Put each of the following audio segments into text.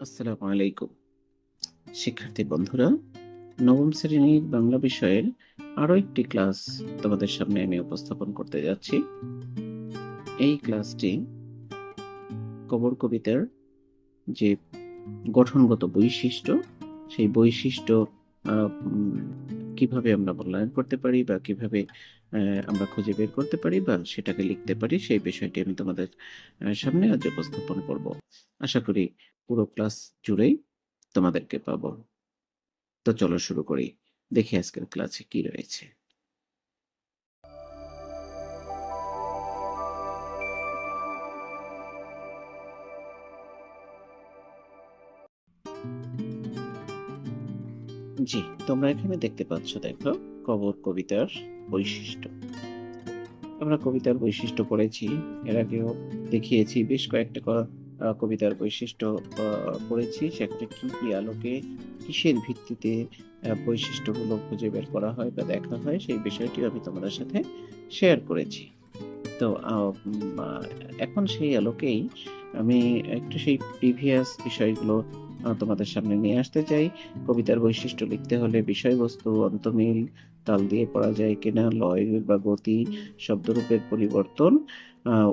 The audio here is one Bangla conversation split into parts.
আসসালামু আলাইকুম। শিক্ষার্থী বন্ধুরা, নবম শ্রেণির বাংলা বিষয়ের আরও একটি ক্লাস তোমাদের সামনে আমি উপস্থাপন করতে যাচ্ছি। এই ক্লাসটি কবর কবিতার যে গঠনগত বৈশিষ্ট্য, সেই বৈশিষ্ট্য কীভাবে আমরা মূল্যায়ন করতে পারি বা কীভাবে আমরা খুঁজে বের করতে পারি বা সেটাকে লিখতে পারি, সেই বিষয়টি আমি তোমাদের সামনে আজ উপস্থাপন করব। আশা করি পুরো ক্লাস জুড়েই তোমাদেরকে পাবো। তো চলো শুরু করি। দেখি আজকের ক্লাসে কি রয়েছে। জি, তোমরা এখানে দেখতে পাচ্ছ, দেখো, কবর কবিতার বৈশিষ্ট্য। আমরা কবিতার বৈশিষ্ট্য পড়েছি, এর আগেও দেখিয়েছি, বেশ কয়েকটা কবিতার বৈশিষ্ট্য পড়েছি, সেখানে কি কি আলোকে, কিসের ভিত্তিতে বৈশিষ্ট্যগুলো খুঁজে বের করা হয় বা দেখা হয়, সেই বিষয়টি আমি তোমাদের সাথে শেয়ার করেছি। তো এখন সেই আলোকেই আমি একটু সেই প্রিভিয়াস বিষয়গুলো তোমাদের সামনে নিয়ে আসতে চাই। কবিতার বৈশিষ্ট্য লিখতে হলে বিষয়বস্তু, অন্তমিল, তাল দিয়ে পড়া যায় কিনা, লয় বা গতি, শব্দরূপের পরিবর্তন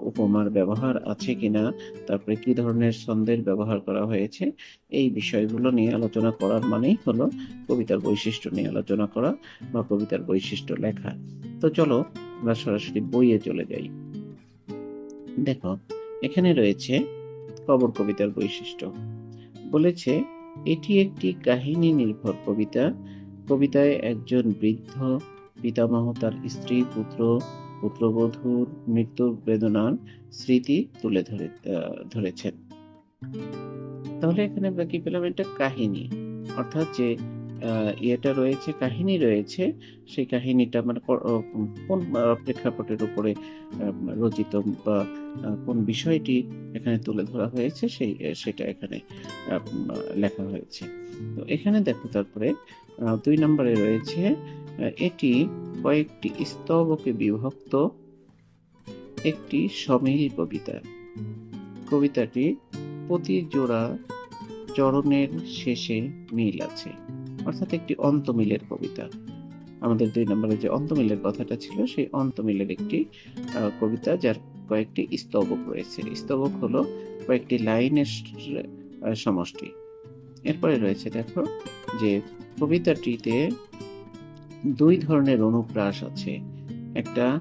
উপমার ব্যবহার আছে কিনা, তারপরে কি ধরনের ছন্দের ব্যবহার করা হয়েছে, এই বিষয়গুলো নিয়ে আলোচনা করার মানেই হলো কবিতার বৈশিষ্ট্য নিয়ে আলোচনা করা বা কবিতার বৈশিষ্ট্য লেখা। তো চলো আমরা সরাসরি বইয়ে চলে যাই। দেখো, এখানে রয়েছে কবর কবিতার বৈশিষ্ট্য। বলেছে, এটি একটি কাহিনী নির্ভর কবিতা। কবিতায় একজন বৃদ্ধ পিতামহ তার স্ত্রী, পুত্র পুত্রবধূর মৃত্যুর বেদনার স্মৃতি তুলে ধরে ধরেছেন। তাহলে এখানে আমরা কি পেলাম? একটা কাহিনী। অর্থাৎ যে ইয়েটা রয়েছে, কাহিনী রয়েছে। সেই কাহিনীটা মানে কোন প্রেক্ষাপটের উপরে রচিত বা কোন বিষয়টি এখানে তুলে ধরা হয়েছে, সেই, সেটা এখানে লেখা হয়েছে। তো এখানে দেখো তারপরে দুই নম্বরে রয়েছে এটি কয়েকটি স্তবকে বিভক্ত, একটি সমিল কবিতা। কবিতাটি প্রতি জোড়া চরণের শেষে মিল আছে। অর্থাৎ একটি অন্তমিলের কবিতা। আমাদের দুই নম্বরে যে অন্তমিলের কথাটা ছিল, সেই অন্তমিলের একটি কবিতা যার কয়েকটি স্তবক রয়েছে। স্তবক হলো কয়েকটি লাইনের সমষ্টি। এরপরে রয়েছে দেখো যে কবিতাটিতে দুই ধরনের অনুপ্রাস আছে। একটা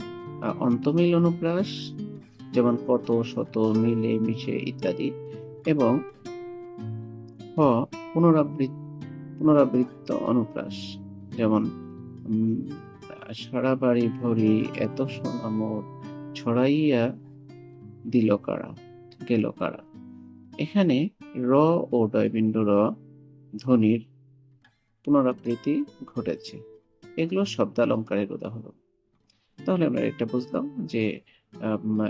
অন্তমিল অনুপ্রাস, যেমন কত, শত, মিলে মিশে ইত্যাদি, এবং হ, পুনরাবৃত্ত পুনরাবৃত্ত অনুপ্রাস। যেমন সারা বাড়ি ভরি এত সোনা মোর ছড়াইয়া দিল কারা, গেল কারা। এখানে র ও ডয়বিন্দু র ধ্বনির পুনরাবৃত্তি ঘটেছে। এগুলো শব্দালঙ্কারের উদাহরণ। তাহলে আমরা এটা বুঝলাম যে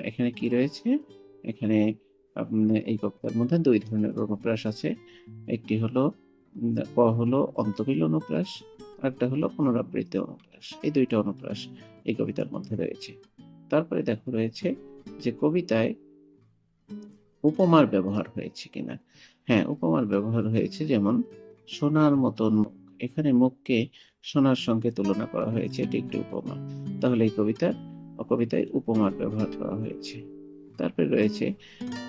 এখানে কি রয়েছে? এখানে এই কবিতার মধ্যে দুই ধরনের অনুপ্রাস আছে। একটি হলো ক হলো অন্তমিল অনুপ্রাস, আরেকটা হলো পুনরাবৃত্তি অনুপ্রাস। এই দুইটা অনুপ্রাস এই কবিতার মধ্যে রয়েছে। তারপরে দেখো রয়েছে যে কবিতায় উপমার ব্যবহার হয়েছে কিনা। হ্যাঁ উপমার ব্যবহার হয়েছে যেমন, সোনার মতন মুখ। এখানে মুখকে সোনার সঙ্গে তুলনা করা হয়েছে, এটি একটি উপমা। তাহলে এই কবিতার কবিতায় উপমার ব্যবহার করা হয়েছে। তারপরে রয়েছে,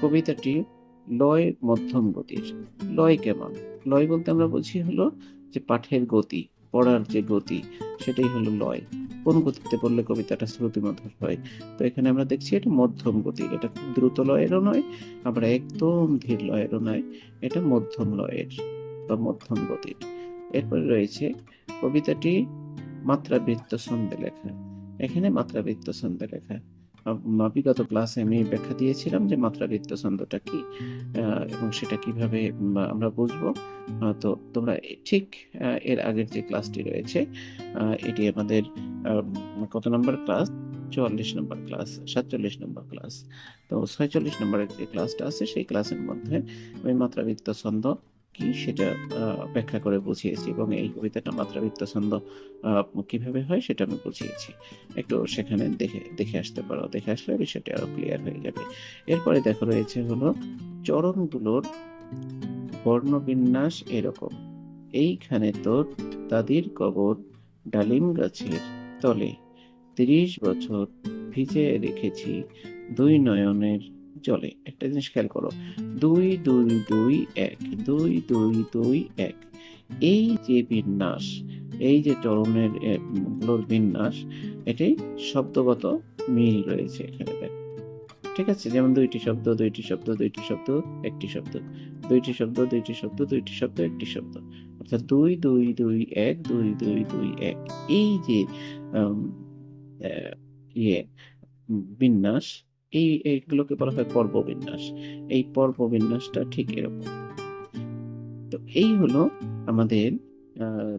কবিতাটি লয় মধ্যম গতির। লয় কেমন? লয় বলতে আমরা বুঝি হলো যে পাঠের গতি, পড়ার যে গতি, সেটাই হলো লয়। কোন গতিতে পড়লে কবিতাটা শ্রুতিমধুর হয়? তো এখানে আমরা দেখছি এটা মধ্যম গতি, এটা খুব দ্রুত লয়েরও নয় আবার একদম ধীর লয়েরও নয়, এটা মধ্যম লয়ের বা মধ্যম গতির। এরপরে রয়েছে কবিতাটি মাত্রাবৃত্ত ছন্দে লেখা। এখানে মাত্রাবৃত্ত ছন্দে লেখা। বিগত ক্লাসে আমি ব্যাখ্যা দিয়েছিলাম যে মাত্রাবৃত্ত ছন্দটা কি এবং সেটা কীভাবে আমরা বুঝব। তো তোমরা ঠিক এর আগের যে ক্লাসটি রয়েছে এটি আমাদের কত নম্বর ক্লাস চুয়াল্লিশ নম্বর ক্লাস সাতচল্লিশ নম্বর ক্লাস তো ছয়চল্লিশ নম্বরের যে ক্লাসটা আছে, সেই ক্লাসের মধ্যে আমি মাত্রাবৃত্ত ছন্দ কি সেটা ব্যাখ্যা করে বুঝিয়েছি এবং এই কবিতাটা মাত্রাবৃত্ত ছন্দ কীভাবে হয় সেটা আমি বুঝিয়েছি। একটু সেখানে দেখে দেখে আসতে পারো। দেখে আসলে বিষয়টি আরও ক্লিয়ার হয়ে যাবে। এরপরে দেখো রয়েছে হলো, চরণগুলোর বর্ণবিন্যাস এরকম। এইখানে তোর দাদির কবর ডালিম গাছের তলে। তিরিশ বছর ভিজে রেখেছি দুই নয়নের জলে একটা জিনিস খেয়াল করো। দুই দুই দুই, এক। দুই দুই দুই, এক। এই যে বিন্যাস, এই যে চরণেরগুলোর বিন্যাস, এটাই শব্দগত মিল রয়েছে এখানে ঠিক আছে? যেমন দুইটি শব্দ দুইটি শব্দ দুইটি শব্দ, একটি শব্দ। দুইটি শব্দ দুইটি শব্দ দুইটি শব্দ, একটি শব্দ। অর্থাৎ দুই দুই দুই, এক, দুই দুই দুই, এক। এই যে ইয়ে বিন্যাস এই এইগুলোকে বলা হয় পর্ববিন্যাস। এই পর্ববিন্যাসটা ঠিক এরকম। তো এই হলো আমাদের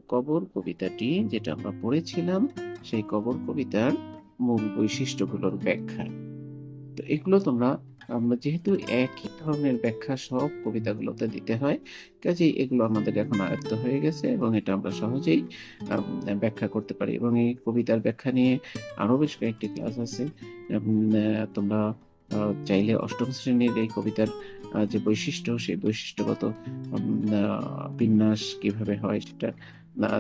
কবর কবিতাটি যেটা আমরা পড়েছিলাম, সেই কবর কবিতার মূল বৈশিষ্ট্যগুলোর ব্যাখ্যা। তো এগুলো তোমরা আমরা যেহেতু একই ধরনের ব্যাখ্যা সব কবিতাগুলোতে দিতে হয়, কাজেই এগুলো আমাদের এখন আয়ত্ত হয়ে গেছে এবং এটা আমরা সহজেই ব্যাখ্যা করতে পারি। এবং এই কবিতার ব্যাখ্যা নিয়ে আরও বেশ কয়েকটি ক্লাস আছে। তোমরা চাইলে অষ্টম শ্রেণির এই কবিতার যে বৈশিষ্ট্য, সেই বৈশিষ্ট্যগত বিন্যাস কীভাবে হয় সেটা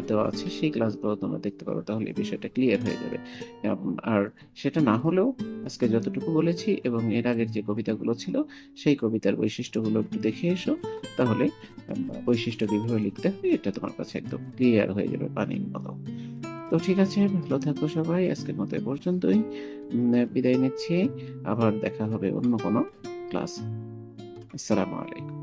দেওয়া আছে, সেই ক্লাসগুলো তোমরা দেখতে পারো, তাহলে বিষয়টা ক্লিয়ার হয়ে যাবে। আর সেটা না হলেও আজকে যতটুকু বলেছি এবং এর আগের যে কবিতাগুলো ছিল, সেই কবিতার বৈশিষ্ট্যগুলো একটু দেখে এসো, তাহলে বৈশিষ্ট্য কীভাবে লিখতে হবে, এটা তোমার কাছে একদম ক্লিয়ার হয়ে যাবে পানির মতো। তো ঠিক আছে, ভালো থাকো সবাই, আজকের মতো পর্যন্তই। বিদায় নিচ্ছি, আবার দেখা হবে অন্য কোনো ক্লাস আসসালামু আলাইকুম।